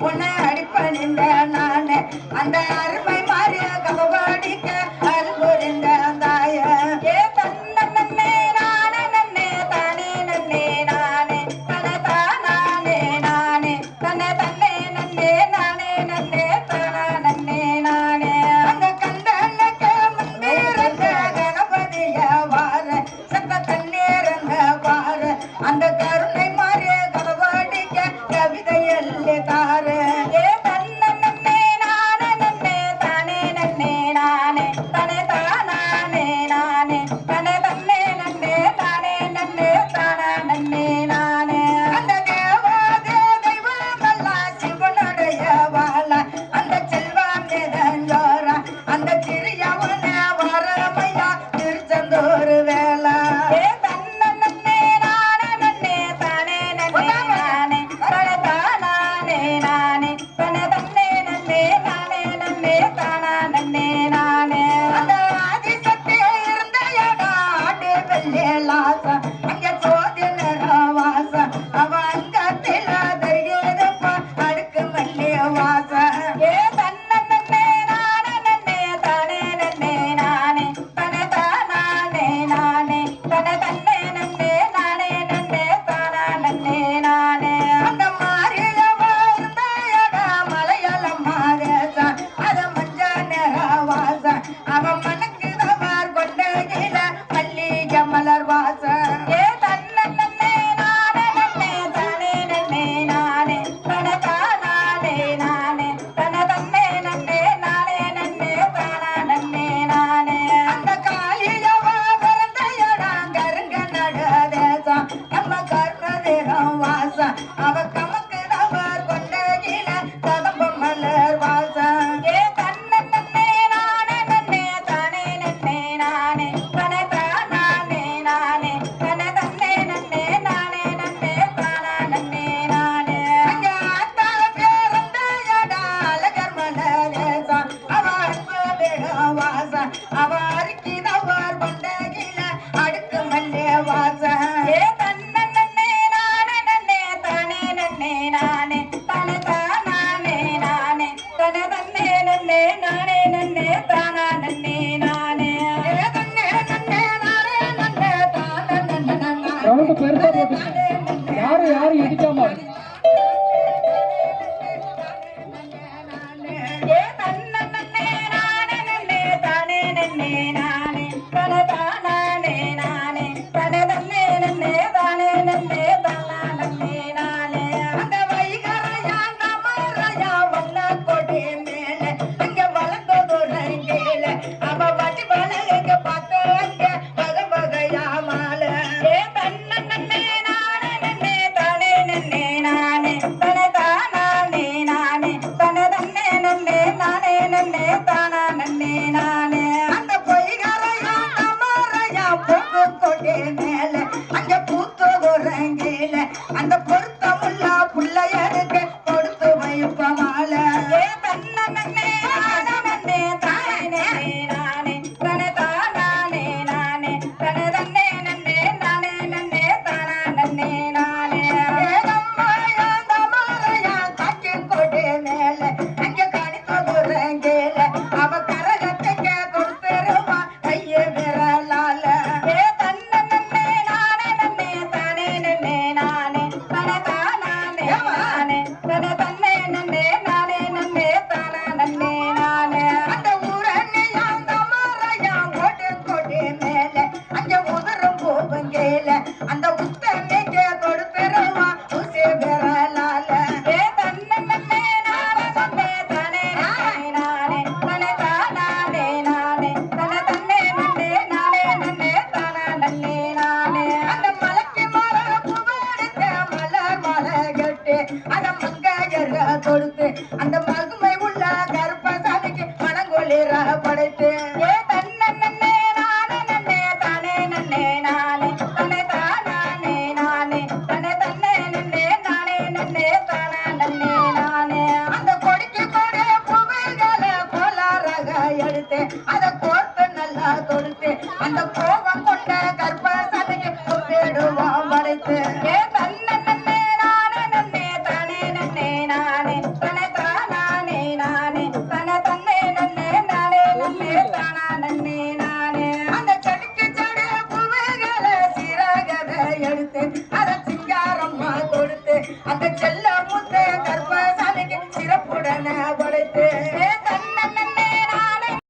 உன்னை அடிப்பணிந்த நான். அந்த அருமை நடந்த அந்த அத மங்காயர கொடுத்து அந்த மகுமை உள்ள கருப்பசாமிக்கு மனங்கொளிர படைத்து ஏ தன்னே நானே நன்னே தானே நன்னே நானே தன்னை தானே நானே தன்னை தன்னே நன்னே நானே அந்த கொடிக்கு அதை கோர்த்து நல்லா தொடுத்து அந்த கோபம் நானே தன தானே நானே தன தன்னை நன்னே நானே நன்னே தானா நன்னே அந்த செடுக்கு செடு புவைகளை சிறகதை எடுத்து அதை சிங்காரம்மா கொடுத்து அந்த செல்ல